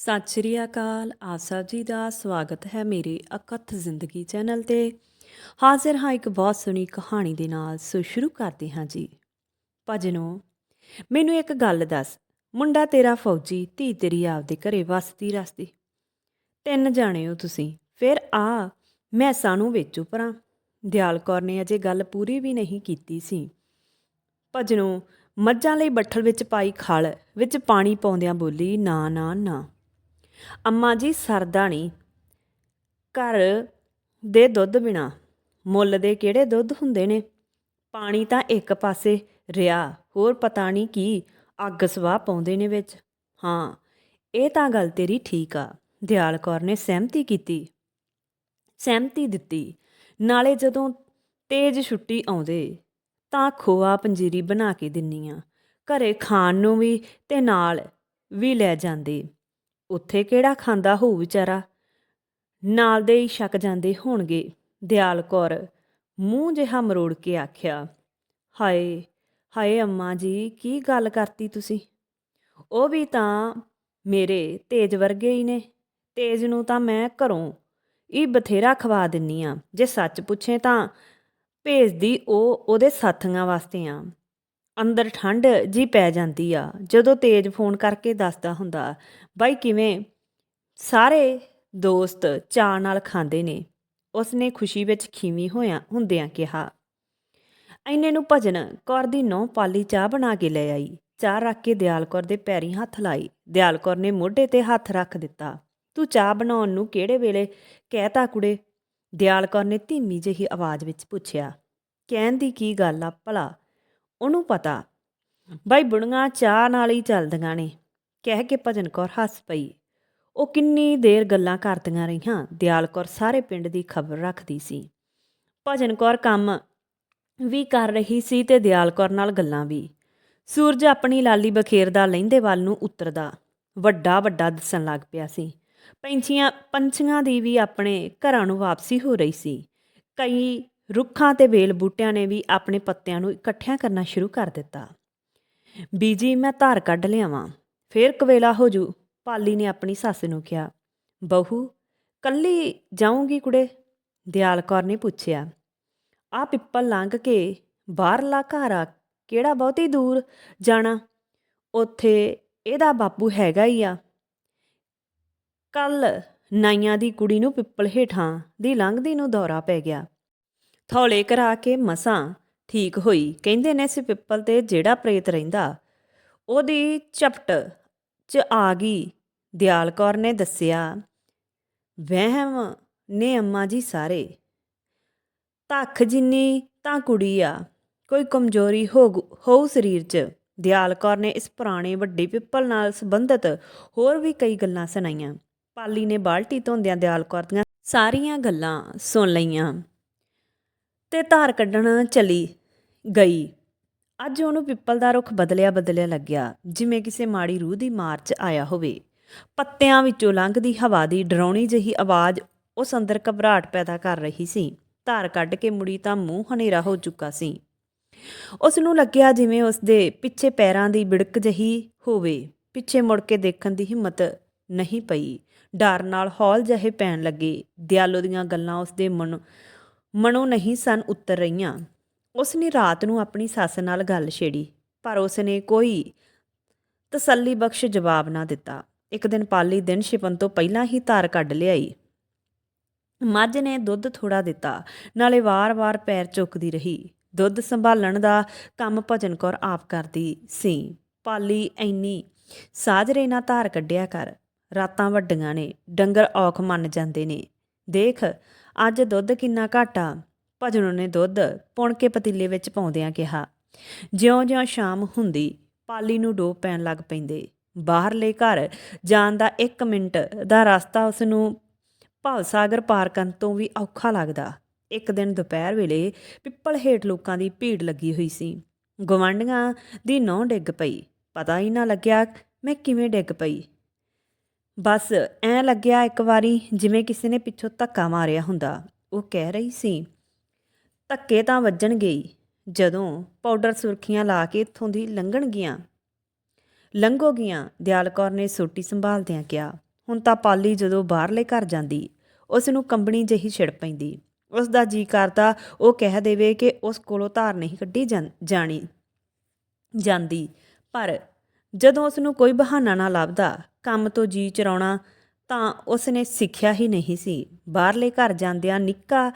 ਸਤਿ ਸ਼੍ਰੀ ਅਕਾਲ। ਆਪ ਸਭ ਜੀ ਦਾ ਸਵਾਗਤ ਹੈ ਮੇਰੇ ਅਕਥ ਜ਼ਿੰਦਗੀ ਚੈਨਲ ਤੇ। ਹਾਜ਼ਰ ਹਾਂ ਇੱਕ ਬਹੁਤ ਸੋਹਣੀ ਕਹਾਣੀ ਦੇ ਨਾਲ। ਸੋ ਸ਼ੁਰੂ ਕਰਦੇ ਹਾਂ ਜੀ। ਭਜਨੋ, ਮੈਨੂੰ ਇੱਕ ਗੱਲ ਦੱਸ। ਮੁੰਡਾ ਤੇਰਾ ਫੌਜੀ, ਧੀ ਤੇਰੀ ਆਪਦੇ ਘਰੇ ਵਸਦੀ ਰਸਦੀ। ਤਿੰਨ ਜਾਣੇ ਹੋ ਤੁਸੀਂ। ਫਿਰ ਆ, ਮੈਂ ਸਾਨੂੰ ਵੇਚੂ ਪਰਾਂ। ਦਿਆਲ ਕੌਰ ਨੇ ਅਜੇ ਗੱਲ ਪੂਰੀ ਵੀ ਨਹੀਂ ਕੀਤੀ ਸੀ। ਭਜਨੋ, ਮੱਝਾਂ ਲਈ ਬੱਠਲ ਵਿੱਚ ਪਾਈ ਖਲ, ਵਿੱਚ ਪਾਣੀ ਪਾਉਂਦਿਆਂ ਬੋਲੀ, ਨਾ ਨਾ ਨਾ। ਅੰਮਾ ਜੀ ਸਰਦਾ ਨਹੀਂ। ਘਰ ਦੇ ਦੁੱਧ ਬਿਨਾ ਮੁੱਲ ਦੇ ਕਿਹੜੇ ਦੁੱਧ ਹੁੰਦੇ ਨੇ? ਪਾਣੀ ਤਾਂ ਇੱਕ ਪਾਸੇ ਰਿਆ ਹੋਰ ਪਤਾ ਨਹੀਂ ਕੀ ਅੱਗ ਸਵਾਹ ਪਾਉਂਦੇ ਨੇ ਵਿੱਚ। ਹਾਂ, ਇਹ ਤਾਂ ਗੱਲ ਤੇਰੀ ਠੀਕ ਆ, ਦਿਆਲ ਕੌਰ ਨੇ ਸਹਿਮਤੀ ਕੀਤੀ। ਸਹਿਮਤੀ ਦਿੱਤੀ। ਨਾਲੇ ਜਦੋਂ ਤੇਜ ਛੁੱਟੀ ਆਉਂਦੇ, ਤਾਂ ਖੋਆ ਪੰਜੀਰੀ ਬਣਾ ਕੇ ਦਿੰਨੀ ਆ। ਘਰੇ ਖਾਣ ਨੂੰ ਵੀ ਤੇ ਨਾਲ ਵੀ ਲੈ ਜਾਂਦੇ। ਉੱਥੇ ਕਿਹੜਾ ਖਾਂਦਾ ਹੋਊ ਵਿਚਾਰਾ? ਨਾਲ ਦੇ ਹੀ ਛਕ ਜਾਂਦੇ ਹੋਣਗੇ, ਦਿਆਲ ਕੌਰ। ਮੂੰਹ ਜਿਹਾ ਮਰੋੜ ਕੇ ਆਖਿਆ, ਹਾਏ ਹਾਏ ਅੰਮਾ ਜੀ, ਕੀ ਗੱਲ ਕਰਤੀ ਤੁਸੀਂ? ਉਹ ਵੀ ਤਾਂ ਮੇਰੇ ਤੇਜ ਵਰਗੇ ਹੀ ਨੇ। ਤੇਜ ਨੂੰ ਤਾਂ ਮੈਂ ਘਰੋਂ ਇਹ ਬਥੇਰਾ ਖਵਾ ਦਿੰਨੀ ਆ। ਜੇ ਸੱਚ ਪੁੱਛੇ ਤਾਂ ਭੇਜਦੀ ਉਹ ਉਹਦੇ ਸਾਥੀਆਂ ਵਾਸਤੇ ਆ। ਅੰਦਰ ਠੰਡ ਜੀ ਪੈ ਜਾਂਦੀ ਆ। ਜਦੋਂ ਤੇਜ ਫੋਨ ਕਰਕੇ ਦੱਸਦਾ ਹੁੰਦਾ, ਬਾਈ ਕਿਵੇਂ? ਸਾਰੇ ਦੋਸਤ ਚਾਹ ਨਾਲ ਖਾਂਦੇ ਨੇ। ਉਸਨੇ ਖੁਸ਼ੀ ਵਿੱਚ ਖੀਵੀ ਹੋਇਆ, ਹੁੰਦਿਆਂ ਕਿਹਾ ਐਨੇ ਨੂੰ ਭਜਨ ਕੌਰ ਦੀ ਨੌ ਪਾਲੀ ਚਾਹ ਬਣਾ ਕੇ ਲੈ ਆਈ। ਚਾਹ ਰੱਖ ਕੇ ਦਿਆਲ ਕੌਰ ਦੇ ਪੈਰੀ ਹੱਥ ਲਾਈ। ਦਿਆਲ ਕੌਰ ਨੇ ਮੋਢੇ ਤੇ ਹੱਥ ਰੱਖ ਦਿੱਤਾ, ਤੂੰ ਚਾਹ ਬਣਾਉਣ ਨੂੰ ਕਿਹੜੇ ਵੇਲੇ ਕਹਿਤਾ ਕੁੜੇ? ਦਿਆਲ ਕੌਰ ਨੇ ਧੀਮੀ ਜਿਹੀ ਆਵਾਜ਼ ਵਿੱਚ ਪੁੱਛਿਆ, ਕਹਿਣ ਦੀ ਕੀ ਗੱਲ ਆ ਭਲਾ? ਉਹਨੂੰ ਪਤਾ। ਬਾਈ ਬੁੜੀਆਂ ਚਾਹ ਨਾਲ ਹੀ ਚੱਲਦੀਆਂ ਨੇ। ਕਹਿ ਕੇ ਭਜਨ ਕੌਰ ਹੱਸ ਪਈ। ਉਹ ਕਿੰਨੀ ਦੇਰ ਗੱਲਾਂ ਕਰਦੀਆਂ ਰਹੀਆਂ, ਦਿਆਲ ਕੌਰ ਸਾਰੇ ਪਿੰਡ ਦੀ ਖਬਰ ਰੱਖਦੀ ਸੀ। ਭਜਨ ਕੌਰ ਕੰਮ ਵੀ ਕਰ ਰਹੀ ਸੀ ਤੇ ਦਿਆਲ ਕੌਰ ਨਾਲ ਗੱਲਾਂ ਵੀ। ਸੂਰਜ ਆਪਣੀ ਲਾਲੀ ਬਖੇਰਦਾ ਲਹਿੰਦੇ ਵੱਲ ਨੂੰ ਉਤਰਦਾ। ਵੱਡਾ ਵੱਡਾ ਦਿਸਣ ਲੱਗ ਪਿਆ ਸੀ। ਪੰਛੀਆਂ ਪੰਛੀਆਂ ਦੀ ਵੀ ਆਪਣੇ ਘਰਾਂ ਨੂੰ ਵਾਪਸੀ ਹੋ ਰਹੀ ਸੀ। ਕਈ ਰੁੱਖਾਂ ਤੇ ਵੇਲ ਬੂਟਿਆਂ ਨੇ ਵੀ ਆਪਣੇ ਪੱਤਿਆਂ ਨੂੰ ਇਕੱਠਿਆਂ ਕਰਨਾ ਸ਼ੁਰੂ ਕਰ ਦਿੱਤਾ। ਬੀਜੀ, ਮੈਂ ਧਾਰ ਕੱਢ ਲਿਆਵਾਂ। ਫੇਰ ਕਵੇਲਾ ਹੋ ਜੂ। ਪਾਲੀ ਨੇ ਆਪਣੀ ਸੱਸ ਨੂੰ ਕਿਹਾ, ਬਹੂ, ਕੱਲੀ ਜਾਊਂਗੀ ਕੁੜੇ? ਦਿਆਲ ਕੌਰ ਨੇ ਪੁੱਛਿਆ ਆ ਪਿੱਪਲ ਲੰਘ ਕੇ ਬਾਹਰਲਾ ਘਰ ਆ, ਕਿਹੜਾ ਬਹੁਤੀ ਦੂਰ ਜਾਣਾ? ਉੱਥੇ ਇਹਦਾ ਬਾਪੂ ਹੈਗਾ ਹੀ ਆ। ਕੱਲ ਨਾਈਆਂ ਦੀ ਕੁੜੀ ਨੂੰ ਪਿੱਪਲ ਹੇਠਾਂ ਦੀ ਲੰਘਦੀ ਨੂੰ ਦੌਰਾ ਪੈ ਗਿਆ। ਥੌਲੇ ਕਰਾ ਕੇ ਮਸਾਂ ਠੀਕ ਹੋਈ। ਕਹਿੰਦੇ ਨੇ ਇਸ ਪਿੱਪਲ ਤੇ ਜਿਹੜਾ ਪ੍ਰੇਤ ਰਹਿੰਦਾ, ਉਹਦੀ ਚਪਟ ਚ ਆ ਗਈ। ਦਿਆਲ ਕੌਰ ਨੇ ਦੱਸਿਆ, ਵਹਿਮ ਨੇ ਅੰਮਾ ਜੀ ਸਾਰੇ। ਧੱਖ ਜਿੰਨੀ ਤਾਂ ਕੁੜੀ ਆ, ਕੋਈ ਕਮਜ਼ੋਰੀ ਹੋ ਹੋਊ ਸਰੀਰ 'ਚ। ਦਿਆਲ ਕੌਰ ਨੇ ਇਸ ਪੁਰਾਣੇ ਵੱਡੇ ਪਿੱਪਲ ਨਾਲ ਸੰਬੰਧਿਤ ਹੋਰ ਵੀ ਕਈ ਗੱਲਾਂ ਸੁਣਾਈਆਂ। ਪਾਲੀ ਨੇ ਬਾਲਟੀ ਧੋਂਦਿਆਂ ਦਿਆਲ ਕੌਰ ਦੀਆਂ ਸਾਰੀਆਂ ਗੱਲਾਂ ਸੁਣ ਲਈਆਂ। ਤੇ ਧਾਰ ਕੱਢਣ ਚਲੀ ਗਈ। ਅੱਜ ਉਹਨੂੰ ਪਿੱਪਲ ਦਾ ਰੁੱਖ ਬਦਲਿਆ ਬਦਲਿਆ ਲੱਗਿਆ, ਜਿਵੇਂ ਕਿਸੇ ਮਾੜੀ ਰੂਹ ਦੀ ਮਾਰ 'ਚ ਆਇਆ ਹੋਵੇ। ਪੱਤਿਆਂ ਵਿੱਚੋਂ ਲੰਘਦੀ ਹਵਾ ਦੀ ਡਰਾਉਣੀ ਜਿਹੀ ਆਵਾਜ਼ ਉਸ ਅੰਦਰ ਘਬਰਾਹਟ ਪੈਦਾ ਕਰ ਰਹੀ ਸੀ। ਧਾਰ ਕੱਢ ਕੇ ਮੁੜੀ ਤਾਂ ਮੂੰਹ ਹਨੇਰਾ ਹੋ ਚੁੱਕਾ ਸੀ। ਉਸ ਨੂੰ ਲੱਗਿਆ ਜਿਵੇਂ ਉਸ ਦੇ ਪਿੱਛੇ ਪੈਰਾਂ ਦੀ ਬਿੜਕ ਜਹੀ ਹੋਵੇ। ਪਿੱਛੇ ਮੁੜ ਕੇ ਦੇਖਣ ਦੀ ਹਿੰਮਤ ਨਹੀਂ ਪਈ। ਡਰ ਨਾਲ ਹੌਲ ਜਿਹੇ ਪੈਣ ਲੱਗੇ। ਦਿਆਲੋ ਦੀਆਂ ਗੱਲਾਂ ਉਸ ਦੇ ਮਨ ਮਨੋਂ ਨਹੀਂ ਸਨ ਉੱਤਰ ਰਹੀਆਂ। ਉਸ ਨੇ ਰਾਤ ਨੂੰ ਆਪਣੀ ਸੱਸ ਨਾਲ ਗੱਲ ਛੇੜੀ, ਪਰ ਉਸ ਨੇ ਕੋਈ ਤਸੱਲੀ ਬਖਸ਼ ਜਵਾਬ ਨਾ ਦਿੱਤਾ। ਇੱਕ ਦਿਨ ਪਾਲੀ ਦਿਨ ਛਿਪਣ ਤੋਂ ਪਹਿਲਾਂ ਹੀ ਧਾਰ ਕੱਢ ਲਿਆਈ। ਮੱਝ ਨੇ ਦੁੱਧ ਥੋੜਾ ਦਿੱਤਾ, ਨਾਲੇ ਵਾਰ-ਵਾਰ ਪੈਰ ਚੁੱਕਦੀ ਰਹੀ। ਦੁੱਧ ਸੰਭਾਲਣ ਦਾ ਕੰਮ ਭਜਨ ਕੌਰ ਆਪ ਕਰਦੀ ਸੀ। ਪਾਲੀ ਐਨੀ ਸਾਜਰੇ ਨਾ ਧਾਰ ਕੱਢਿਆ ਕਰ। ਰਾਤਾਂ ਵੱਡੀਆਂ ਨੇ, ਡੰਗਰ ਔਖ ਮੰਨ ਜਾਂਦੇ ਨੇ। ਦੇਖ ਅੱਜ ਦੁੱਧ ਕਿੰਨਾ ਘਾਟਾ ਭਜਨੋਂ ਨੇ ਦੁੱਧ ਪੁਣ ਕੇ ਪਤੀਲੇ ਵਿੱਚ ਪਾਉਂਦਿਆਂ ਕਿਹਾ ਜਿਉਂ-ਜਿਉਂ ਸ਼ਾਮ ਹੁੰਦੀ, ਪਾਲੀ ਨੂੰ ਡੋਬ ਪੈਣ ਲੱਗ ਪੈਂਦੇ। ਬਾਹਰਲੇ ਘਰ ਜਾਣ ਦਾ 1 ਮਿੰਟ ਦਾ ਰਸਤਾ ਉਸ ਨੂੰ ਭਵਸਾਗਰ ਪਾਰ ਕਰਨ ਤੋਂ ਵੀ ਔਖਾ ਲੱਗਦਾ। ਇੱਕ ਦਿਨ ਦੁਪਹਿਰ ਵੇਲੇ ਪਿੱਪਲ ਹੇਠ ਲੋਕਾਂ ਦੀ ਭੀੜ ਲੱਗੀ ਹੋਈ ਸੀ। ਗਵਾਂਢੀਆਂ ਦੀ ਨੌ ਡਿੱਗ ਪਈ। ਪਤਾ ਹੀ ਨਾ ਲੱਗਿਆ, ਮੈਂ ਕਿਵੇਂ ਡਿੱਗ ਪਈ? ਬਸ ਐ ਲੱਗਿਆ ਇੱਕ ਵਾਰੀ ਜਿਵੇਂ ਕਿਸੇ ਨੇ ਪਿੱਛੋਂ ਧੱਕਾ ਮਾਰਿਆ ਹੁੰਦਾ। ਉਹ ਕਹਿ ਰਹੀ ਸੀ, ਧੱਕੇ ਤਾਂ ਵੱਜਣਗੇ ਹੀ ਜਦੋਂ ਪਾਊਡਰ ਸੁਰਖੀਆਂ ਲਾ ਕੇ ਇੱਥੋਂ ਦੀ ਲੰਘਣਗੀਆਂ ਲੰਘੋਗੀਆਂ ਦਿਆਲ ਕੌਰ ਨੇ ਸੋਟੀ ਸੰਭਾਲਦਿਆਂ ਕਿਹਾ। ਹੁਣ ਤਾਂ ਪਾਲੀ ਜਦੋਂ ਬਾਹਰਲੇ ਘਰ ਜਾਂਦੀ, ਉਸ ਨੂੰ ਕੰਬਣੀ ਜਿਹੀ ਛਿੜ ਪੈਂਦੀ। ਉਸ ਦਾ ਜੀ ਕਰਦਾ, ਉਹ ਕਹਿ ਦੇਵੇ ਕਿ ਉਸ ਕੋਲੋਂ ਧਾਰ ਨਹੀਂ ਕੱਢੀ ਜਾਂ- ਜਾਣੀ, ਜਾਂਦੀ। ਪਰ ਜਦੋਂ ਉਸ ਨੂੰ ਕੋਈ ਬਹਾਨਾ ਨਾ ਲੱਭਦਾ, ਕੰਮ ਤੋਂ ਜੀ ਚਰਾਉਣਾ ਤਾਂ ਉਸ ਨੇ ਸਿੱਖਿਆ ਹੀ ਨਹੀਂ ਸੀ। ਬਾਹਰਲੇ ਘਰ ਜਾਂਦਿਆਂ ਨਿੱਕਾ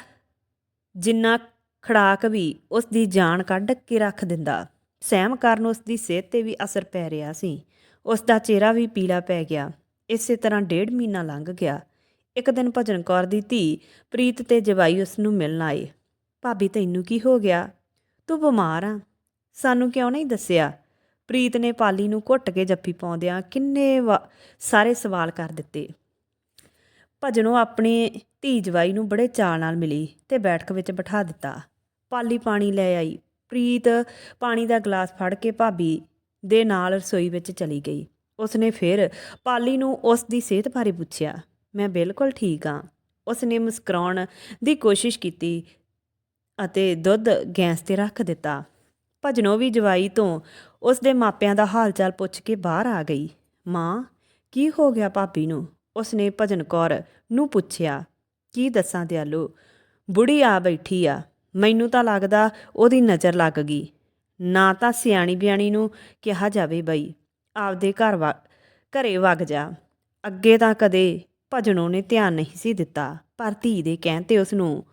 ਜਿੰਨਾ ਖੜਾਕ ਵੀ ਉਸ ਦੀ ਜਾਨ ਕੱਢ ਕੇ ਰੱਖ ਦਿੰਦਾ। ਸਹਿਮ ਕਾਰਨ ਉਸ ਦੀ ਸਿਹਤ ਤੇ ਵੀ ਅਸਰ ਪੈ ਰਿਹਾ ਸੀ। ਉਸ ਦਾ ਚਿਹਰਾ ਵੀ ਪੀਲਾ ਪੈ ਗਿਆ। ਇਸੇ ਤਰ੍ਹਾਂ ਡੇਢ ਮਹੀਨਾ ਲੰਘ ਗਿਆ। ਇੱਕ ਦਿਨ ਭਜਨ ਕੌਰ ਦੀ ਧੀ ਪ੍ਰੀਤ ਤੇ ਜਵਾਈ ਉਸ ਨੂੰ ਮਿਲਣ ਆਏ। ਭਾਬੀ, ਤੈਨੂੰ ਕੀ ਹੋ ਗਿਆ? ਤੂੰ ਬਿਮਾਰ ਆ। ਸਾਨੂੰ ਕਿਉਂ ਨਹੀਂ ਦੱਸਿਆ? ਪ੍ਰੀਤ ਨੇ ਪਾਲੀ ਨੂੰ ਘੁੱਟ ਕੇ ਜੱਫੀ ਪਾਉਂਦਿਆਂ ਕਿੰਨੇ ਵਾ- ਸਾਰੇ ਸਵਾਲ ਕਰ ਦਿੱਤੇ। ਭਜਨੋਂ ਆਪਣੇ ਧੀ ਜਵਾਈ ਨੂੰ ਬੜੇ ਚਾਅ ਨਾਲ ਮਿਲੀ ਤੇ ਬੈਠਕ ਵਿੱਚ ਬਿਠਾ ਦਿੱਤਾ। ਪਾਲੀ ਪਾਣੀ ਲੈ ਆਈ। ਪ੍ਰੀਤ ਪਾਣੀ ਦਾ ਗਲਾਸ ਫੜ ਕੇ ਭਾਬੀ ਦੇ ਨਾਲ ਰਸੋਈ ਵਿੱਚ ਚਲੀ ਗਈ। ਉਸਨੇ ਫਿਰ ਪਾਲੀ ਨੂੰ ਉਸ ਦੀ ਸਿਹਤ ਬਾਰੇ ਪੁੱਛਿਆ। ਮੈਂ ਬਿਲਕੁਲ ਠੀਕ ਹਾਂ ਉਸਨੇ ਮੁਸਕਰਾਉਣ ਦੀ ਕੋਸ਼ਿਸ਼ ਕੀਤੀ ਅਤੇ ਦੁੱਧ ਗੈਸ ਤੇ ਰੱਖ ਦਿੱਤਾ। ਭਜਨੋਂ ਵੀ ਜਵਾਈ ਤੋਂ ਉਸ ਦੇ ਮਾਪਿਆਂ ਦਾ ਹਾਲ ਚਾਲ ਪੁੱਛ ਕੇ ਬਾਹਰ ਆ ਗਈ। ਮਾਂ, ਕੀ ਹੋ ਗਿਆ ਭਾਬੀ ਨੂੰ? ਉਸਨੇ ਭਜਨ ਕੌਰ ਨੂੰ ਪੁੱਛਿਆ, ਕੀ ਦੱਸਾਂ ਦਿਆਲੋ? ਬੁੜੀ ਆ ਬੈਠੀ ਆ। ਮੈਨੂੰ ਤਾਂ ਲੱਗਦਾ ਉਹਦੀ ਨਜ਼ਰ ਲੱਗ ਗਈ। ਨਾ ਤਾਂ ਸਿਆਣੀ ਬਿਆਣੀ ਨੂੰ ਕਿਹਾ ਜਾਵੇ ਬਈ, ਆਪਦੇ ਘਰ ਵਾ, ਘਰੇ ਵਗ ਜਾ। ਅੱਗੇ ਤਾਂ ਕਦੇ ਭਜਨੋਂ ਨੇ ਧਿਆਨ ਨਹੀਂ ਸੀ ਦਿੱਤਾ, ਪਰ ਧੀ ਦੇ ਕਹਿਣ ਤੇ ਉਸ ਨੂੰ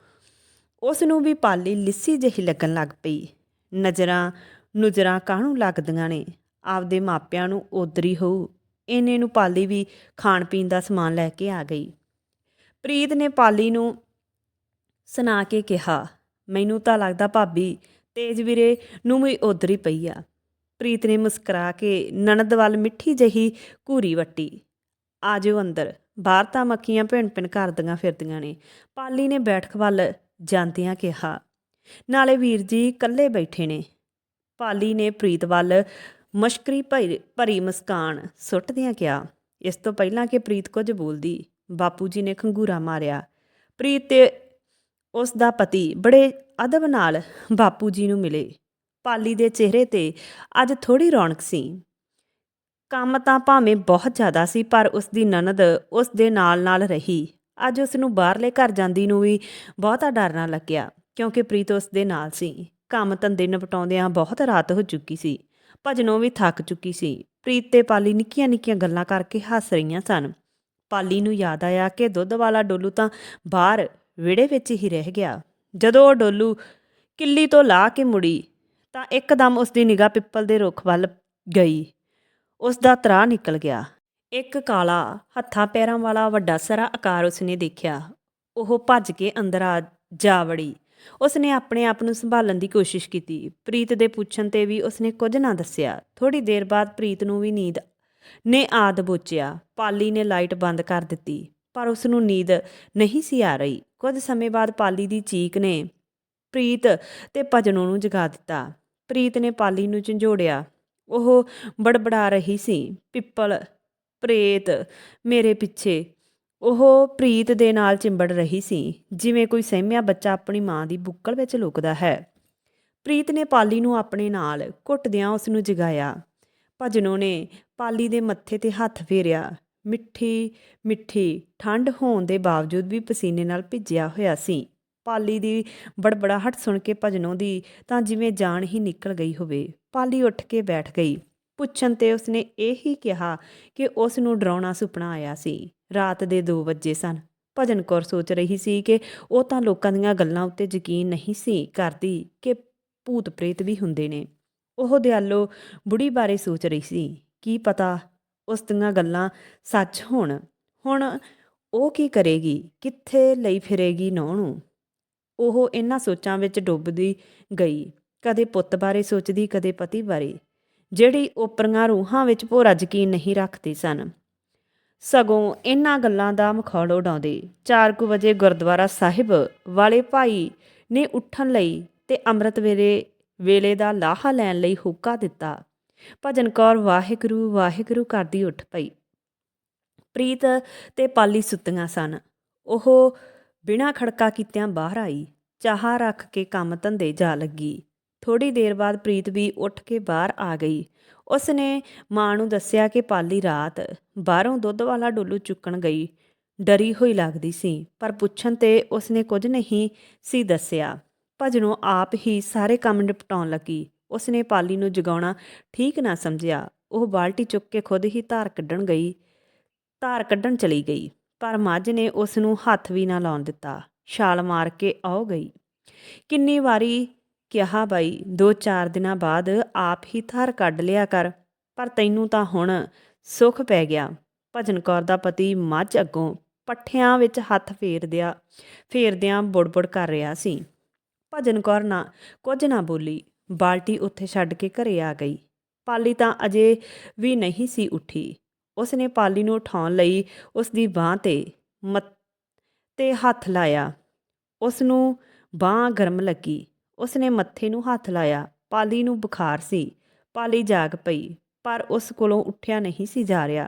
ਉਸ ਨੂੰ ਵੀ ਪਾਲੀ ਲਿੱਸੀ ਜਿਹੀ ਲੱਗਣ ਲੱਗ ਪਈ। ਨਜ਼ਰਾਂ ਨੁਜ਼ਰਾਂ ਕਾਹਨੂੰ ਲੱਗਦੀਆਂ ਨੇ? ਆਪਦੇ ਮਾਪਿਆਂ ਨੂੰ ਉਦਰੀ ਹੋਊ। ਇਹਨੇ ਨੂੰ ਪਾਲੀ ਵੀ ਖਾਣ ਪੀਣ ਦਾ ਸਮਾਨ ਲੈ ਕੇ ਆ ਗਈ। ਪ੍ਰੀਤ ਨੇ ਪਾਲੀ ਨੂੰ ਸੁਣਾ ਕੇ ਕਿਹਾ, ਮੈਨੂੰ ਤਾਂ ਲੱਗਦਾ ਭਾਬੀ ਤੇਜ ਵੀਰੇ ਨੂੰ ਵੀ ਉਦਰੀ ਪਈ ਆ। ਪ੍ਰੀਤ ਨੇ ਮੁਸਕਰਾ ਕੇ ਨਨਦ ਵੱਲ ਮਿੱਠੀ ਜਹੀ ਘੂਰੀ ਵੱਟੀ। ਆ ਜਾਓ ਅੰਦਰ, ਬਾਹਰ ਤਾਂ ਮੱਖੀਆਂ ਭਿਣ ਭਿਣ ਕਰਦੀਆਂ ਫਿਰਦੀਆਂ ਨੇ। ਪਾਲੀ ਨੇ ਬੈਠਕ ਵੱਲ ਜਾਂਦਿਆਂ ਕਿਹਾ ਨਾਲੇ ਵੀਰ ਜੀ ਇਕੱਲੇ ਬੈਠੇ ਨੇ। ਪਾਲੀ ਨੇ ਪ੍ਰੀਤ ਵੱਲ ਮਸ਼ਕਰੀ ਭਰੀ ਭਰੀ ਮੁਸਕਾਨ ਸੁੱਟਦਿਆਂ ਕਿਹਾ, ਇਸ ਤੋਂ ਪਹਿਲਾਂ ਕਿ ਪ੍ਰੀਤ ਕੁਝ ਬੋਲਦੀ, ਬਾਪੂ ਜੀ ਨੇ ਖੰਗੂਰਾ ਮਾਰਿਆ। ਪ੍ਰੀਤ ਤੇ ਉਸ ਦਾ ਪਤੀ ਬੜੇ ਅਦਬ ਨਾਲ ਬਾਪੂ ਜੀ ਨੂੰ ਮਿਲੇ। ਪਾਲੀ ਦੇ ਚਿਹਰੇ ਤੇ ਅੱਜ ਥੋੜੀ ਰੌਣਕ ਸੀ। ਕੰਮ ਤਾਂ ਭਾਵੇਂ ਬਹੁਤ ਜ਼ਿਆਦਾ ਸੀ, ਪਰ ਉਸ ਦੀ ਨਨਦ ਉਸ ਦੇ ਨਾਲ-ਨਾਲ ਰਹੀ। ਅੱਜ ਉਸ ਨੂੰ ਬਾਹਰਲੇ ਘਰ ਜਾਂਦੀ ਨੂੰ ਵੀ ਬਹੁਤਾ ਡਰ ਨਾ ਲੱਗਿਆ। ਕਿਉਂਕਿ ਪ੍ਰੀਤ ਉਸ ਦੇ ਨਾਲ ਸੀ। ਕੰਮ ਧੰਦੇ ਨਿਪਟਾਉਂਦਿਆਂ ਬਹੁਤ ਰਾਤ ਹੋ ਚੁੱਕੀ ਸੀ। ਭਜਨੋਂ ਵੀ ਥੱਕ ਚੁੱਕੀ ਸੀ। ਪ੍ਰੀਤ ਤੇ ਪਾਲੀ ਨਿੱਕੀਆਂ-ਨਿੱਕੀਆਂ ਗੱਲਾਂ ਕਰਕੇ ਹੱਸ ਰਹੀਆਂ ਸਨ। ਪਾਲੀ ਨੂੰ ਯਾਦ ਆਇਆ ਕਿ ਦੁੱਧ ਵਾਲਾ ਡੋਲੂ ਤਾਂ ਬਾਹਰ ਵਿੜੇ ਵਿੱਚ ਹੀ ਰਹਿ ਗਿਆ। ਜਦੋਂ ਉਹ ਡੋਲੂ ਕਿੱਲੀ ਤੋਂ ਲਾ ਕੇ ਮੁੜੀ ਤਾਂ ਇੱਕਦਮ ਉਸ ਦੀ ਨਿਗਾਹ ਪਿੱਪਲ ਦੇ ਰੁੱਖ ਵੱਲ ਗਈ। ਉਸ ਦਾ ਤਰਾ ਨਿਕਲ ਗਿਆ। ਇੱਕ ਕਾਲਾ ਹੱਥਾਂ ਪੈਰਾਂ ਵਾਲਾ ਵੱਡਾ ਸਰਾ ਆਕਾਰ ਉਸਨੇ ਦੇਖਿਆ। ਉਹ ਭੱਜ ਕੇ ਅੰਦਰ ਆ ਜਾ ਵੜੀ। ਉਸਨੇ ਆਪਣੇ ਆਪ ਨੂੰ ਸੰਭਾਲਣ ਦੀ ਕੋਸ਼ਿਸ਼ ਕੀਤੀ। ਪ੍ਰੀਤ ਦੇ ਪੁੱਛਣ ਤੇ ਵੀ ਉਸਨੇ ਕੁਝ ਨਾ ਦੱਸਿਆ। ਥੋੜੀ ਦੇਰ ਬਾਅਦ ਪ੍ਰੀਤ ਨੂੰ ਵੀ ਨੀਂਦ ਨੇ ਆਦ ਬੋਚਿਆ। ਪਾਲੀ ਨੇ ਲਾਈਟ ਬੰਦ ਕਰ ਦਿੱਤੀ, ਪਰ ਉਸ ਨੂੰ ਨੀਂਦ ਨਹੀਂ ਸੀ ਆ ਰਹੀ। ਕੁਝ ਸਮੇਂ ਬਾਅਦ ਪਾਲੀ ਦੀ ਚੀਕ ਨੇ ਪ੍ਰੀਤ ਤੇ ਭਜਨੋਂ ਨੂੰ ਜਗਾ ਦਿੱਤਾ। ਪ੍ਰੀਤ ਨੇ ਪਾਲੀ ਨੂੰ ਝੰਜੋੜਿਆ। ਉਹ ਬੜਬੜਾ ਰਹੀ ਸੀ। ਪਿੱਪਲ, ਪ੍ਰੇਤ, ਮੇਰੇ ਪਿੱਛੇ ਉਹ ਪ੍ਰੀਤ ਦੇ ਨਾਲ ਚਿੰਬੜ ਰਹੀ ਸੀ, ਜਿਵੇਂ ਕੋਈ ਸਹਿਮਿਆ ਬੱਚਾ ਆਪਣੀ ਮਾਂ ਦੀ ਬੁੱਕਲ ਵਿੱਚ ਲੁਕਦਾ ਹੈ। ਪ੍ਰੀਤ ਨੇ ਪਾਲੀ ਨੂੰ ਆਪਣੇ ਨਾਲ ਘੁੱਟਦਿਆਂ ਉਸ ਨੂੰ ਜਗਾਇਆ। ਭਜਨੋਂ ਨੇ ਪਾਲੀ ਦੇ ਮੱਥੇ ਤੇ ਹੱਥ ਫੇਰਿਆ। ਮਿੱਠੀ ਮਿੱਠੀ ਠੰਡ ਹੋਣ ਦੇ ਬਾਵਜੂਦ ਵੀ ਪਸੀਨੇ ਨਾਲ ਭਿੱਜਿਆ ਹੋਇਆ ਸੀ। ਪਾਲੀ ਦੀ ਬੜਬੜਾਹਟ ਸੁਣ ਕੇ ਭਜਨੋਂ ਦੀ ਤਾਂ ਜਿਵੇਂ ਜਾਨ ਹੀ ਨਿਕਲ ਗਈ ਹੋਵੇ, ਪਾਲੀ ਉੱਠ ਕੇ ਬੈਠ ਗਈ। ਪੁੱਛਣ ਤੇ ਉਸਨੇ ਇਹ ਹੀ ਕਿਹਾ ਕਿ ਉਸ ਨੂੰ ਡਰਾਉਣਾ ਸੁਪਨਾ ਆਇਆ ਸੀ। ਰਾਤ ਦੇ 2 ਵਜੇ ਸਨ। ਭਜਨ ਕੌਰ ਸੋਚ ਰਹੀ ਸੀ ਕਿ ਉਹ ਤਾਂ ਲੋਕਾਂ ਦੀਆਂ ਗੱਲਾਂ ਉੱਤੇ ਯਕੀਨ ਨਹੀਂ ਸੀ ਕਰਦੀ ਕਿ ਭੂਤ ਪ੍ਰੇਤ ਵੀ ਹੁੰਦੇ ਨੇ। ਉਹ ਦਿਆਲੋ ਬੁੜੀ ਬਾਰੇ ਸੋਚ ਰਹੀ ਸੀ। ਕੀ ਪਤਾ ਉਸ ਦੀਆਂ ਗੱਲਾਂ ਸੱਚ ਹੋਣ। ਹੁਣ ਉਹ ਕੀ ਕਰੇਗੀ? ਕਿੱਥੇ ਲਈ ਫਿਰੇਗੀ ਨੌ ਨੂੰ ਉਹ ਇਹਨਾਂ ਸੋਚਾਂ ਵਿੱਚ ਡੁੱਬਦੀ ਗਈ। ਕਦੇ ਪੁੱਤ ਬਾਰੇ ਸੋਚਦੀ, ਕਦੇ ਪਤੀ ਬਾਰੇ। ਜਿਹੜੀ ਓਪਰੀਆਂ ਰੂਹਾਂ ਵਿੱਚ ਭੋਰਾ ਯਕੀਨ ਨਹੀਂ ਰੱਖਦੇ ਸਨ। ਸਗੋਂ ਇਹਨਾਂ ਗੱਲਾਂ ਦਾ ਮਖੌਲ ਉਡਾਉਂਦੇ। 4 ਕੁ ਵਜੇ ਗੁਰਦੁਆਰਾ ਸਾਹਿਬ ਵਾਲੇ ਭਾਈ ਨੇ ਉੱਠਣ ਲਈ ਤੇ ਅੰਮ੍ਰਿਤ ਵੇਲੇ ਵੇਲੇ ਦਾ ਲਾਹਾ ਲੈਣ ਲਈ ਹੁੱਕਾ ਦਿੱਤਾ। ਭਜਨ ਕੌਰ ਵਾਹਿਗੁਰੂ ਵਾਹਿਗੁਰੂ ਕਰਦੀ ਉੱਠ ਪਈ। ਪ੍ਰੀਤ ਤੇ ਪਾਲੀ ਸੁੱਤੀਆਂ ਸਨ। ਉਹ ਬਿਨਾਂ ਖੜਕਾ ਕੀਤਿਆਂ ਬਾਹਰ ਆਈ। ਚਾਹ ਰੱਖ ਕੇ ਕੰਮ ਧੰਦੇ ਜਾ ਲੱਗੀ। ਥੋੜੀ ਦੇਰ ਬਾਅਦ ਪ੍ਰੀਤ ਵੀ ਉੱਠ ਕੇ ਬਾਹਰ ਆ ਗਈ। ਉਸ ਨੇ ਮਾਂ ਨੂੰ ਦੱਸਿਆ ਕਿ ਪਾਲੀ ਰਾਤ ਬਾਹਰੋਂ ਦੁੱਧ ਵਾਲਾ ਡੋਲੂ ਚੁੱਕਣ ਗਈ। ਡਰੀ ਹੋਈ ਲੱਗਦੀ ਸੀ, ਪਰ ਪੁੱਛਣ ਤੇ ਉਸਨੇ ਕੁਝ ਨਹੀਂ ਸੀ ਦੱਸਿਆ। ਭਜਨੋਂ ਆਪ ਹੀ ਸਾਰੇ ਕੰਮ ਨਿਪਟਾਉਣ ਲੱਗੀ। ਉਸਨੇ ਪਾਲੀ ਨੂੰ ਜਗਾਉਣਾ ਠੀਕ ਨਾ ਸਮਝਿਆ। ਉਹ ਬਾਲਟੀ ਚੁੱਕ ਕੇ ਖੁਦ ਹੀ ਧਾਰ ਕੱਢਣ ਗਈ। ਧਾਰ ਕੱਢਣ ਚਲੀ ਗਈ, ਪਰ ਮੱਝ ਨੇ ਉਸ ਨੂੰ ਹੱਥ ਵੀ ਨਾ ਲਾਉਣ ਦਿੱਤਾ। ਛਾਲ ਮਾਰ ਕੇ ਆਉ ਗਈ। ਕਿੰਨੀ ਵਾਰੀ ਕਿਹਾ ਬਾਈ, ਦੋ ਚਾਰ ਦਿਨਾਂ ਬਾਅਦ ਆਪ ਹੀ ਧਾਰ ਕੱਢ ਲਿਆ ਕਰ, ਪਰ ਤੈਨੂੰ ਤਾਂ ਹੁਣ ਸੁੱਖ ਪੈ ਗਿਆ। ਭਜਨ ਕੌਰ ਦਾ ਪਤੀ ਮੱਝ ਅੱਗੋਂ ਪੱਠਿਆਂ ਵਿੱਚ ਹੱਥ ਫੇਰਦਿਆਂ ਫੇਰਦਿਆਂ ਬੁੜਬੁੜ ਕਰ ਰਿਹਾ ਸੀ। ਭਜਨ ਕੌਰ ਨਾ ਕੁਝ ਨਾ ਬੋਲੀ, ਬਾਲਟੀ ਉੱਥੇ ਛੱਡ ਕੇ ਘਰੇ ਆ ਗਈ। ਪਾਲੀ ਤਾਂ ਅਜੇ ਵੀ ਨਹੀਂ ਸੀ ਉੱਠੀ। ਉਸਨੇ ਪਾਲੀ ਨੂੰ ਉਠਾਉਣ ਲਈ ਉਸ ਦੀ ਬਾਹ ਤੇ ਮੱਤ, ਤੇ ਹੱਥ ਲਾਇਆ। ਉਸ ਨੂੰ ਬਾਹ ਗਰਮ ਲੱਗੀ। ਉਸਨੇ ਮੱਥੇ ਨੂੰ ਹੱਥ ਲਾਇਆ। ਪਾਲੀ ਨੂੰ ਬੁਖਾਰ ਸੀ। ਪਾਲੀ ਜਾਗ ਪਈ, ਪਰ ਉਸ ਕੋਲੋਂ ਉੱਠਿਆ ਨਹੀਂ ਸੀ ਜਾ ਰਿਹਾ।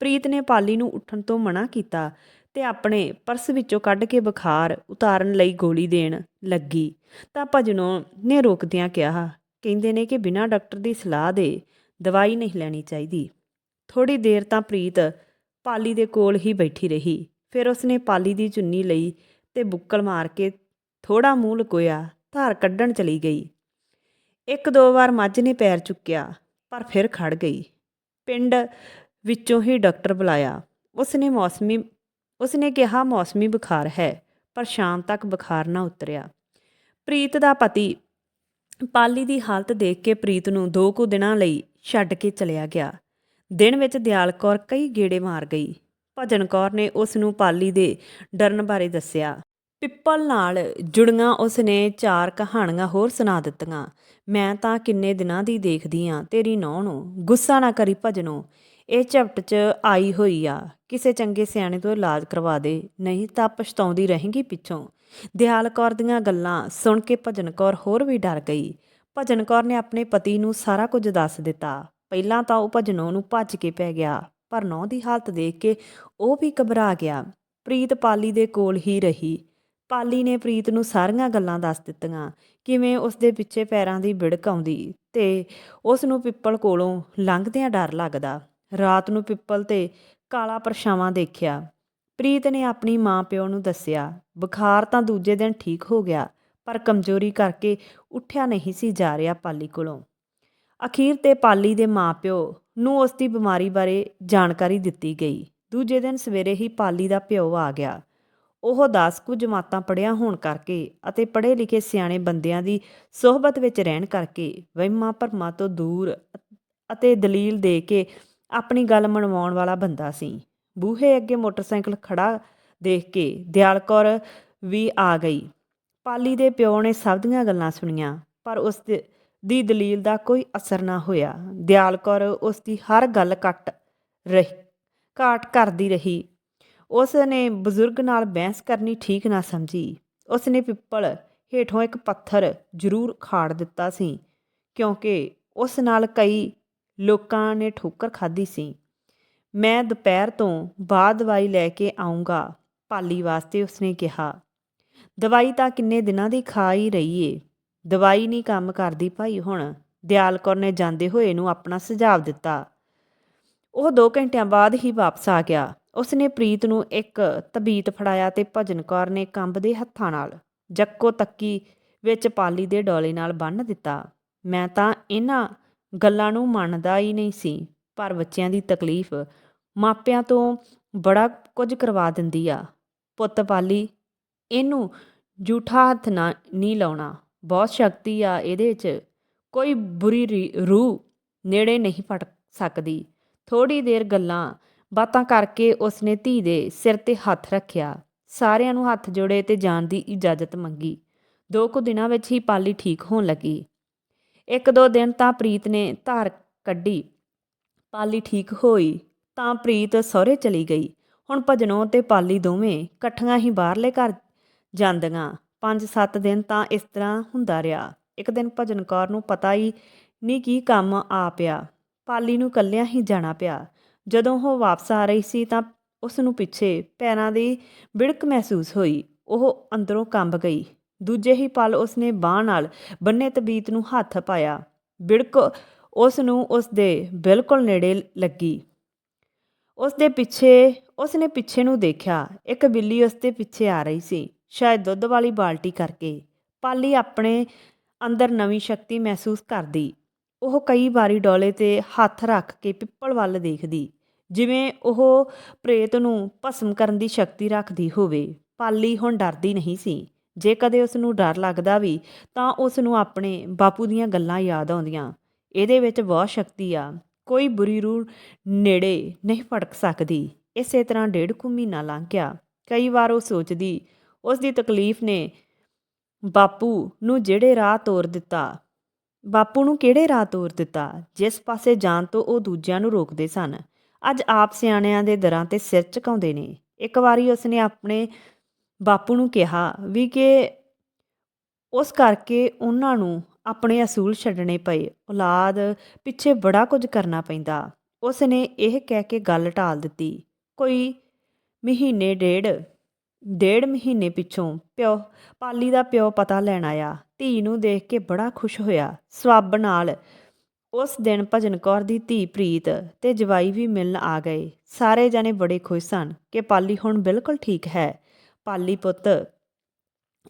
ਪ੍ਰੀਤ ਨੇ ਪਾਲੀ ਨੂੰ ਉੱਠਣ ਤੋਂ ਮਨਾ ਕੀਤਾ ਤੇ ਆਪਣੇ ਪਰਸ ਵਿੱਚੋਂ ਕੱਢ ਕੇ ਬੁਖਾਰ ਉਤਾਰਨ ਲਈ ਗੋਲੀ ਦੇਣ ਲੱਗੀ। ਤਾਂ ਭਜਨੋਂ ਨੇ ਰੋਕਦਿਆਂ ਕਿਹਾ, ਕਹਿੰਦੇ ਨੇ ਕਿ ਬਿਨਾਂ ਡਾਕਟਰ ਦੀ ਸਲਾਹ ਦੇ ਦਵਾਈ ਨਹੀਂ ਲੈਣੀ ਚਾਹੀਦੀ। ਥੋੜੀ ਦੇਰ ਤਾਂ ਪ੍ਰੀਤ ਪਾਲੀ ਦੇ ਕੋਲ ਹੀ ਬੈਠੀ ਰਹੀ। ਫਿਰ ਉਸਨੇ ਪਾਲੀ ਦੀ ਚੁੰਨੀ ਲਈ ਤੇ ਬੁੱਕਲ ਮਾਰ ਕੇ ਥੋੜਾ ਮੂੰਹ ਲਕੋਇਆ। ਧਾਰ ਕੱਢਣ ਚਲੀ ਗਈ। ਇੱਕ ਦੋ ਵਾਰ ਮੱਝ ਨੇ ਪੈਰ ਚੁੱਕਿਆ, ਪਰ ਫਿਰ ਖੜ ਗਈ। ਪਿੰਡ ਵਿੱਚੋਂ ਹੀ ਡਾਕਟਰ ਬੁਲਾਇਆ। ਉਸਨੇ ਮੌਸਮੀ, ਉਸਨੇ ਕਿਹਾ, ਮੌਸਮੀ ਬੁਖਾਰ ਹੈ, ਪਰ ਸ਼ਾਮ ਤੱਕ ਬੁਖਾਰ ਨਾ ਉਤਰਿਆ। ਪ੍ਰੀਤ ਦਾ ਪਤੀ ਪਾਲੀ ਦੀ ਹਾਲਤ ਦੇਖ ਕੇ ਪ੍ਰੀਤ ਨੂੰ ਦੋ ਕੁ ਦਿਨਾਂ ਲਈ ਛੱਡ ਕੇ ਚਲਿਆ ਗਿਆ। ਦਿਨ ਵਿੱਚ ਦਿਆਲ ਕੌਰ ਕਈ ਗੇੜੇ ਮਾਰ ਗਈ। ਭਜਨ ਕੌਰ ਨੇ ਉਸ ਨੂੰ ਪਾਲੀ ਦੇ ਡਰਨ ਬਾਰੇ ਦੱਸਿਆ। ਪਿੱਪਲ ਨਾਲ ਜੁੜੀਆਂ ਉਸ ਨੇ ਚਾਰ ਕਹਾਣੀਆਂ ਹੋਰ ਸੁਣਾ ਦਿੱਤੀਆਂ। ਮੈਂ ਤਾਂ ਕਿੰਨੇ ਦਿਨਾਂ ਦੀ ਦੇਖਦੀ ਆ, ਤੇਰੀ ਨੌਂ ਨੂੰ। ਗੁੱਸਾ ਨਾ ਕਰੀ ਭਜਨੋ। ਇਹ ਝਪਟ 'ਚ ਆਈ ਹੋਈ ਆ। ਕਿਸੇ ਚੰਗੇ ਸਿਆਣੇ ਤੋਂ ਇਲਾਜ ਕਰਵਾ ਦੇ, ਨਹੀਂ ਤਾਂ ਪਛਤਾਉਂਦੀ ਰਹੇਗੀ ਪਿੱਛੋਂ। ਦਿਆਲ ਕੌਰ ਦੀਆਂ ਗੱਲਾਂ ਸੁਣ ਕੇ ਭਜਨ ਕੌਰ ਹੋਰ ਵੀ ਡਰ ਗਈ। ਭਜਨ ਕੌਰ ਨੇ ਆਪਣੇ ਪਤੀ ਨੂੰ ਸਾਰਾ ਕੁਝ ਦੱਸ ਦਿੱਤਾ। ਪਹਿਲਾਂ ਤਾਂ ਉਹ ਭਜਨੋਂ ਨੂੰ ਭੱਜ ਕੇ ਪੈ ਗਿਆ, ਪਰ ਨੌ ਦੀ ਹਾਲਤ ਦੇਖ ਕੇ ਉਹ ਵੀ ਘਬਰਾ ਗਿਆ। ਪ੍ਰੀਤ ਪਾਲੀ ਦੇ ਕੋਲ ਹੀ ਰਹੀ। ਪਾਲੀ ਨੇ ਪ੍ਰੀਤ ਨੂੰ ਸਾਰੀਆਂ ਗੱਲਾਂ ਦੱਸ ਦਿੱਤੀਆਂ, ਕਿਵੇਂ ਉਸ ਦੇ ਪਿੱਛੇ ਪੈਰਾਂ ਦੀ ਬਿੜਕ ਆਉਂਦੀ ਤੇ ਉਸ ਨੂੰ ਪਿੱਪਲ ਕੋਲੋਂ ਲੰਘਦਿਆਂ ਡਰ ਲੱਗਦਾ। ਰਾਤ ਨੂੰ ਪਿੱਪਲ ਤੇ ਕਾਲਾ ਪਰਛਾਵਾਂ ਦੇਖਿਆ। ਪ੍ਰੀਤ ਨੇ ਆਪਣੀ ਮਾਂ ਪਿਓ ਨੂੰ ਦੱਸਿਆ, ਬੁਖਾਰ ਤਾਂ ਦੂਜੇ ਦਿਨ ਠੀਕ ਹੋ ਗਿਆ, ਪਰ ਕਮਜ਼ੋਰੀ ਕਰਕੇ ਉੱਠਿਆ ਨਹੀਂ ਸੀ ਜਾ ਰਿਹਾ ਪਾਲੀ ਕੋਲੋਂ। ਅਖੀਰ ਤੇ ਪਾਲੀ ਦੇ ਮਾਪਿਓ ਨੂੰ ਉਸ ਦੀ ਬਿਮਾਰੀ ਬਾਰੇ ਜਾਣਕਾਰੀ ਦਿੱਤੀ ਗਈ। ਦੂਜੇ ਦਿਨ ਸਵੇਰੇ ਹੀ ਪਾਲੀ ਦਾ ਪਿਓ ਆ ਗਿਆ। ਉਹ ਦਾਸ ਕੁ ਜਮਾਤਾਂ ਪੜਿਆ ਹੋਣ ਕਰਕੇ ਅਤੇ ਪੜ੍ਹੇ ਲਿਖੇ ਸਿਆਣੇ ਬੰਦਿਆਂ ਦੀ ਸਹਬਤ ਵਿੱਚ ਰਹਿਣ ਕਰਕੇ ਵਹਿਮਾਂ ਭਰਮਾਂ ਤੋਂ ਦੂਰ ਅਤੇ ਦਲੀਲ ਦੇ ਕੇ ਆਪਣੀ ਗੱਲ ਮਨਵਾਉਣ ਵਾਲਾ ਬੰਦਾ ਸੀ। ਬੂਹੇ ਅੱਗੇ ਮੋਟਰਸਾਈਕਲ ਖੜਾ ਦੇਖ ਕੇ ਦਿਆਲ ਕੌਰ ਵੀ ਆ ਗਈ। ਪਾਲੀ ਦੇ ਪਿਓ ਨੇ ਸਭ ਦੀਆਂ ਗੱਲਾਂ ਸੁਣੀਆਂ, ਪਰ ਉਸ ਦੀ ਦਲੀਲ ਦਾ ਕੋਈ ਅਸਰ ਨਾ ਹੋਇਆ। ਦਿਆਲ ਕੌਰ ਉਸ ਦੀ ਹਰ ਗੱਲ ਕੱਟ ਰਹੀ ਕਾਟ ਕਰਦੀ ਰਹੀ। ਉਸ ਨੇ ਬਜ਼ੁਰਗ ਨਾਲ ਬਹਿਸ ਕਰਨੀ ਠੀਕ ਨਾ ਸਮਝੀ। ਉਸ ਨੇ ਪਿੱਪਲ ਹੇਠੋਂ ਇੱਕ ਪੱਥਰ ਜ਼ਰੂਰ ਖਾੜ ਦਿੱਤਾ ਸੀ, ਕਿਉਂਕਿ ਉਸ ਨਾਲ ਕਈ ਲੋਕਾਂ ਨੇ ਠੋਕਰ ਖਾਧੀ ਸੀ। ਮੈਂ ਦੁਪਹਿਰ ਤੋਂ ਬਾਅਦ ਦਵਾਈ ਲੈ ਕੇ ਆਉਂਗਾ ਪਾਲੀ ਵਾਸਤੇ ਉਸਨੇ ਕਿਹਾ। ਦਵਾਈ ਤਾਂ ਕਿੰਨੇ ਦਿਨਾਂ ਦੀ ਖਾ ਹੀ ਰਹੀ ਏ ਦਵਾਈ ਨਹੀਂ ਕੰਮ ਕਰਦੀ ਭਾਈ ਹੁਣ। ਦਿਆਲ ਕੌਰ ਨੇ ਜਾਂਦੇ ਹੋਏ ਨੂੰ ਆਪਣਾ ਸੁਝਾਅ ਦਿੱਤਾ। ਉਹ 2 ਘੰਟਿਆਂ ਬਾਅਦ ਹੀ ਵਾਪਸ ਆ ਗਿਆ। ਉਸਨੇ ਪ੍ਰੀਤ ਨੂੰ ਇੱਕ ਤਬੀਤ ਫੜਾਇਆ ਤੇ ਭਜਨ ਕੌਰ ਨੇ ਕੰਬਦੇ ਹੱਥਾਂ ਨਾਲ ਜੱਕੋ ਤੱਕੀ ਵਿੱਚ ਪਾਲੀ ਦੇ ਡੋਲੇ ਨਾਲ ਬੰਨ੍ਹ ਦਿੱਤਾ। ਮੈਂ ਤਾਂ ਇਹਨਾਂ ਗੱਲਾਂ ਨੂੰ ਮੰਨਦਾ ਹੀ ਨਹੀਂ ਸੀ, ਪਰ ਬੱਚਿਆਂ ਦੀ ਤਕਲੀਫ ਮਾਪਿਆਂ ਤੋਂ ਬੜਾ ਕੁਝ ਕਰਵਾ ਦਿੰਦੀ ਆ। ਪੁੱਤ ਪਾਲੀ, ਇਹਨੂੰ ਜੂਠਾ ਹੱਥ ਨਾ, ਨਹੀਂ ਲਾਉਣਾ। ਬਹੁਤ ਸ਼ਕਤੀ ਆ ਇਹਦੇ 'ਚ। ਕੋਈ ਬੁਰੀ ਰੀ- ਰੂਹ ਨੇੜੇ ਨਹੀਂ ਫੜ ਸਕਦੀ। ਥੋੜੀ ਦੇਰ ਗੱਲਾਂ ਬਾਤਾਂ ਕਰਕੇ ਉਸਨੇ ਧੀ ਦੇ ਸਿਰ ਤੇ ਹੱਥ ਰੱਖਿਆ। ਸਾਰਿਆਂ ਨੂੰ ਹੱਥ ਜੋੜੇ ਤੇ ਜਾਣ ਦੀ ਇਜਾਜ਼ਤ ਮੰਗੀ। ਦੋ ਕੁ ਦਿਨਾਂ ਵਿੱਚ ਹੀ ਪਾਲੀ ਠੀਕ ਹੋਣ ਲੱਗੀ। ਇੱਕ ਦੋ ਦਿਨ ਤਾਂ ਪ੍ਰੀਤ ਨੇ ਧਾਰ ਕੱਢੀ। ਪਾਲੀ ਠੀਕ ਹੋਈ ਤਾਂ ਪ੍ਰੀਤ ਸਹੁਰੇ ਚਲੀ ਗਈ। ਹੁਣ ਭਜਨੋਂ ਤੇ ਪਾਲੀ ਦੋਵੇਂ ਇਕੱਠੀਆਂ ਹੀ ਬਾਹਰਲੇ ਘਰ ਜਾਂਦੀਆਂ। ਪੰਜ ਸੱਤ ਦਿਨ ਤਾਂ ਇਸ ਤਰ੍ਹਾਂ ਹੁੰਦਾ ਰਿਹਾ। ਇੱਕ ਦਿਨ ਭਜਨ ਕੌਰ ਨੂੰ ਪਤਾ ਹੀ ਨਹੀਂ ਕੀ ਕੰਮ ਆ ਪਿਆ। ਪਾਲੀ ਨੂੰ ਕੱਲਿਆਂ ਹੀ ਜਾਣਾ ਪਿਆ। ਜਦੋਂ ਉਹ ਵਾਪਸ ਆ ਰਹੀ ਸੀ ਤਾਂ ਉਸ ਨੂੰ ਪਿੱਛੇ ਪੈਰਾਂ ਦੀ ਬਿੜਕ ਮਹਿਸੂਸ ਹੋਈ। ਉਹ ਅੰਦਰੋਂ ਕੰਬ ਗਈ। ਦੂਜੇ ਹੀ ਪਲ ਉਸਨੇ ਬਾਹ ਨਾਲ ਬੰਨੇ ਤਬੀਤ ਨੂੰ ਹੱਥ ਪਾਇਆ। ਬਿੜਕ ਉਸ ਨੂੰ ਉਸ ਦੇ ਬਿਲਕੁਲ ਨੇੜੇ ਲੱਗੀ। ਉਸ ਦੇ ਪਿੱਛੇ ਉਸ ਨੇ ਪਿੱਛੇ ਨੂੰ ਦੇਖਿਆ। ਇੱਕ ਬਿੱਲੀ ਉਸ ਦੇ ਪਿੱਛੇ ਆ ਰਹੀ ਸੀ। ਸ਼ਾਇਦ ਦੁੱਧ ਵਾਲੀ ਬਾਲਟੀ ਕਰਕੇ। ਪਾਲੀ ਆਪਣੇ ਅੰਦਰ ਨਵੀਂ ਸ਼ਕਤੀ ਮਹਿਸੂਸ ਕਰਦੀ। ਉਹ ਕਈ ਵਾਰੀ ਡੋਲੇ ਤੇ ਹੱਥ ਰੱਖ ਕੇ ਪਿੱਪਲ ਵੱਲ ਦੇਖਦੀ, ਜਿਵੇਂ ਉਹ ਪ੍ਰੇਤ ਨੂੰ ਭਸਮ ਕਰਨ ਦੀ ਸ਼ਕਤੀ ਰੱਖਦੀ ਹੋਵੇ। ਪਾਲੀ ਹੁਣ ਡਰਦੀ ਨਹੀਂ ਸੀ। ਜੇ ਕਦੇ ਉਸ ਨੂੰ ਡਰ ਲੱਗਦਾ ਵੀ, ਤਾਂ ਉਸ ਨੂੰ ਆਪਣੇ ਬਾਪੂ ਦੀਆਂ ਗੱਲਾਂ ਯਾਦ ਆਉਂਦੀਆਂ। ਇਹਦੇ ਵਿੱਚ ਬਹੁਤ ਸ਼ਕਤੀ ਆ। ਕੋਈ ਬੁਰੀ ਰੂਹ ਨੇੜੇ ਨਹੀਂ ਫੜਕ ਸਕਦੀ। ਇਸੇ ਤਰ੍ਹਾਂ ਡੇਢ ਕੁ ਮਹੀਨਾ ਲੰਘ ਗਿਆ। ਕਈ ਵਾਰ ਉਹ ਸੋਚਦੀ ਉਸ ਦੀ ਤਕਲੀਫ ਨੇ ਬਾਪੂ ਨੂੰ ਜਿਹੜੇ ਰਾਹ ਤੋਰ ਦਿੱਤਾ ਬਾਪੂ ਨੂੰ ਕਿਹੜੇ ਰਾਹ ਤੋਰ ਦਿੱਤਾ? ਜਿਸ ਪਾਸੇ ਜਾਣ ਤੋਂ ਉਹ ਦੂਜਿਆਂ ਨੂੰ ਰੋਕਦੇ ਸਨ। ਅੱਜ ਆਪ ਸਿਆਣਿਆਂ ਦੇ ਦਰਾਂ ਤੇ ਸਿਰ ਝੁਕਾਉਂਦੇ ਨੇ। ਇੱਕ ਵਾਰੀ ਉਸਨੇ ਆਪਣੇ ਬਾਪੂ ਨੂੰ ਕਿਹਾ ਵੀ ਕਿ ਉਸ ਕਰਕੇ ਉਹਨਾਂ ਨੂੰ ਆਪਣੇ ਅਸੂਲ ਛੱਡਣੇ ਪਏ। ਔਲਾਦ ਪਿੱਛੇ ਬੜਾ ਕੁਝ ਕਰਨਾ ਪੈਂਦਾ। ਉਸ ਨੇ ਇਹ ਕਹਿ ਕੇ ਗੱਲ ਟਾਲ ਦਿੱਤੀ। ਕੋਈ ਮਹੀਨੇ ਡੇਢ ਡੇਢ ਮਹੀਨੇ ਪਿੱਛੋਂ ਪਿਓ, ਪਾਲੀ ਦਾ ਪਿਓ ਪਤਾ ਲੈਣ ਆਇਆ। ਧੀ ਨੂੰ ਦੇਖ ਕੇ ਬੜਾ ਖੁਸ਼ ਹੋਇਆ। ਸਵੱਬ ਨਾਲ ਉਸ ਦਿਨ ਭਜਨ ਕੌਰ ਦੀ ਧੀ ਪ੍ਰੀਤ ਤੇ ਜਵਾਈ ਵੀ ਮਿਲਣ ਆ ਗਏ। ਸਾਰੇ ਜਣੇ ਬੜੇ ਖੁਸ਼ ਸਨ ਕਿ ਪਾਲੀ ਹੁਣ ਬਿਲਕੁਲ ਠੀਕ ਹੈ। ਪਾਲੀ ਪੁੱਤ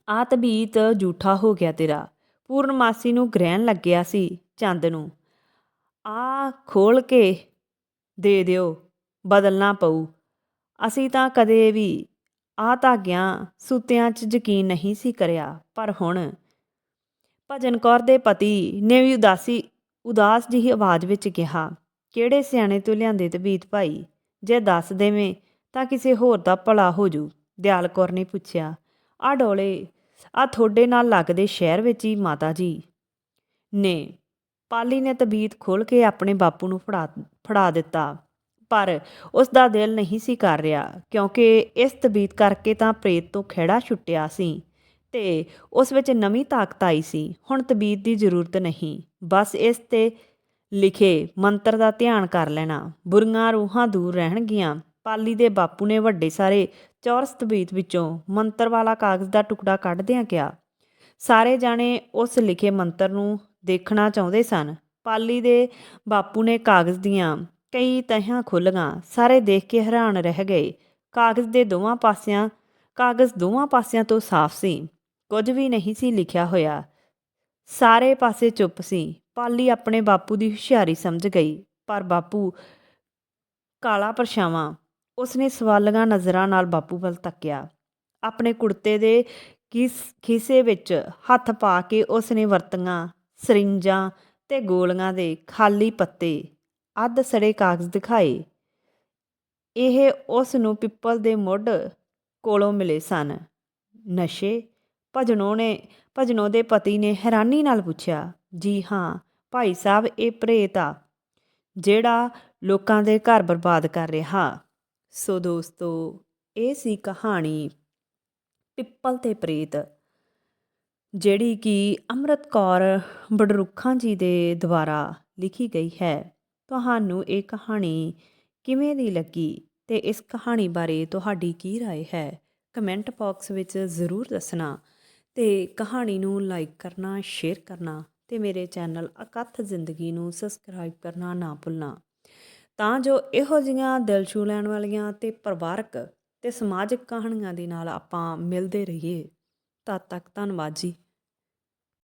ਆ ਤਬੀਤ ਝੂਠਾ ਹੋ ਗਿਆ ਤੇਰਾ। ਪੂਰਨਮਾਸੀ ਨੂੰ ਗ੍ਰਹਿਣ ਲੱਗਿਆ ਸੀ ਚੰਦ ਨੂੰ। ਆ ਖੋਲ ਕੇ ਦੇ ਦਿਓ, ਬਦਲਣਾ ਪਊ। ਅਸੀਂ ਤਾਂ ਕਦੇ ਵੀ ਆ ਧਾਗਿਆਂ ਸੂਤਿਆਂ 'ਚ ਯਕੀਨ ਨਹੀਂ ਸੀ ਕਰਿਆ, ਪਰ ਹੁਣ ਭਜਨ ਕੌਰ ਦੇ ਪਤੀ ਨੇ ਵੀ ਉਦਾਸੀ, ਉਦਾਸ ਜਿਹੀ ਆਵਾਜ਼ ਵਿੱਚ ਕਿਹਾ, ਕਿਹੜੇ ਸਿਆਣੇ ਤੋਂ ਲਿਆਂਦੇ ਤਬੀਤ ਭਾਈ ਜੇ ਦੱਸ ਦੇਵੇਂ ਤਾਂ ਕਿਸੇ ਹੋਰ ਦਾ ਭਲਾ ਹੋ ਜੂ। ਦਿਆਲ ਕੌਰ ਨੇ ਪੁੱਛਿਆ, ਆ ਡੋਲੇ, ਆ ਤੁਹਾਡੇ ਨਾਲ ਲੱਗਦੇ ਸ਼ਹਿਰ ਵਿੱਚ ਹੀ ਮਾਤਾ ਜੀ? ਨੇ, ਪਾਲੀ ਨੇ ਤਬੀਤ ਖੋਲ ਕੇ ਆਪਣੇ ਬਾਪੂ ਨੂੰ ਫੜਾ ਫੜਾ ਦਿੱਤਾ, ਪਰ ਉਸ ਦਾ ਦਿਲ ਨਹੀਂ ਸੀ ਕਰ ਰਿਹਾ, ਕਿਉਂਕਿ ਇਸ ਤਬੀਤ ਕਰਕੇ ਤਾਂ ਪ੍ਰੇਤ ਤੋਂ ਖਿਹੜਾ ਛੁੱਟਿਆ ਸੀ। ਤੇ ਉਸ ਵਿੱਚ ਨਵੀਂ ਤਾਕਤ ਆਈ ਸੀ। ਹੁਣ ਤਬੀਤ ਦੀ ਜ਼ਰੂਰਤ ਨਹੀਂ। ਬਸ ਇਸ ਤੇ ਲਿਖੇ ਮੰਤਰ ਦਾ ਧਿਆਨ ਕਰ ਲੈਣਾ। ਬੁਰੀਆਂ ਰੂਹਾਂ ਦੂਰ ਰਹਿਣਗੀਆਂ। ਪਾਲੀ ਦੇ ਬਾਪੂ ਨੇ ਵੱਡੇ ਸਾਰੇ ਚੌਰਸ ਤਬੀਤ ਵਿੱਚੋਂ ਮੰਤਰ ਵਾਲਾ ਕਾਗਜ਼ ਦਾ ਟੁਕੜਾ ਕੱਢਦਿਆਂ ਕਿਹਾ, ਸਾਰੇ ਜਾਣੇ ਉਸ ਲਿਖੇ ਮੰਤਰ ਨੂੰ ਦੇਖਣਾ ਚਾਹੁੰਦੇ ਸਨ। ਪਾਲੀ ਦੇ ਬਾਪੂ ਨੇ ਕਾਗਜ਼ ਦੀਆਂ ਕਈ ਤਹਾਂ ਖੁੱਲ੍ਹੀਆਂ। ਸਾਰੇ ਦੇਖ ਕੇ ਹੈਰਾਨ ਰਹਿ ਗਏ। ਕਾਗਜ਼ ਦੇ ਦੋਵਾਂ ਪਾਸਿਆਂ, ਕਾਗਜ਼ ਦੋਵਾਂ ਪਾਸਿਆਂ ਤੋਂ ਸਾਫ਼ ਸੀ। ਕੁਝ ਵੀ ਨਹੀਂ ਸੀ ਲਿਖਿਆ ਹੋਇਆ। ਸਾਰੇ ਪਾਸੇ ਚੁੱਪ ਸੀ। ਪਾਲੀ ਆਪਣੇ ਬਾਪੂ ਦੀ ਹੁਸ਼ਿਆਰੀ ਸਮਝ ਗਈ। ਪਰ ਬਾਪੂ, ਕਾਲਾ ਪਰਛਾਵਾਂ, ਉਸਨੇ ਸਵਾਲੀਆਂ ਨਜ਼ਰਾਂ ਨਾਲ ਬਾਪੂ ਵੱਲ ਤੱਕਿਆ। ਆਪਣੇ ਕੁੜਤੇ ਦੇ ਕਿਸ ਖੀਸੇ ਵਿੱਚ ਹੱਥ ਪਾ ਕੇ ਉਸਨੇ ਵਰਤੀਆਂ ਸਰਿੰਜਾਂ ਤੇ ਗੋਲੀਆਂ ਦੇ ਖਾਲੀ ਪੱਤੇ, ਅੱਧ ਸੜੇ ਕਾਗਜ਼ ਦਿਖਾਏ। ਇਹ ਉਸ ਨੂੰ ਪਿੱਪਲ ਦੇ ਮੁੱਢ ਕੋਲੋਂ ਮਿਲੇ ਸਨ। ਨਸ਼ੇ ਭਜਨੋਂ ਨੇ ਭਜਨੋਂ ਦੇ ਪਤੀ ਨੇ ਹੈਰਾਨੀ ਨਾਲ ਪੁੱਛਿਆ ਜੀ ਹਾਂ ਭਾਈ ਸਾਹਿਬ ਇਹ ਪ੍ਰੇਤ ਆ ਜਿਹੜਾ ਲੋਕਾਂ ਦੇ ਘਰ ਬਰਬਾਦ ਕਰ ਰਿਹਾ ਸੋ ਦੋਸਤੋ ਇਹ ਸੀ ਕਹਾਣੀ ਪਿੱਪਲ ਤੇ ਪ੍ਰੇਤ ਜਿਹੜੀ ਕਿ ਅੰਮ੍ਰਿਤ ਕੌਰ ਬਡਰੁੱਖਾਂ ਜੀ ਦੇ ਦੁਆਰਾ ਲਿਖੀ ਗਈ ਹੈ ਤੁਹਾਨੂੰ ਇਹ ਕਹਾਣੀ ਕਿਵੇਂ ਦੀ ਲੱਗੀ ਤੇ ਇਸ ਕਹਾਣੀ ਬਾਰੇ ਤੁਹਾਡੀ ਕੀ رائے ਹੈ ਕਮੈਂਟ ਬਾਕਸ ਵਿੱਚ ਜ਼ਰੂਰ ਦੱਸਣਾ ਅਤੇ ਕਹਾਣੀ ਨੂੰ ਲਾਈਕ ਕਰਨਾ ਸ਼ੇਅਰ ਕਰਨਾ ਅਤੇ ਮੇਰੇ ਚੈਨਲ ਅਕਥ ਜ਼ਿੰਦਗੀ ਨੂੰ ਸਬਸਕ੍ਰਾਈਬ ਕਰਨਾ ਨਾ ਭੁੱਲਣਾ। ਤਾਂ ਜੋ ਇਹੋ ਜਿਹੀਆਂ ਦਿਲ ਛੂ ਲੈਣ ਵਾਲੀਆਂ ਤੇ ਪਰਿਵਾਰਕ ਤੇ ਸਮਾਜਿਕ ਕਹਾਣੀਆਂ ਦੇ ਨਾਲ ਆਪਾਂ ਮਿਲਦੇ ਰਹੀਏ। ਤਦ ਤੱਕ ਧੰਨਵਾਦ ਜੀ।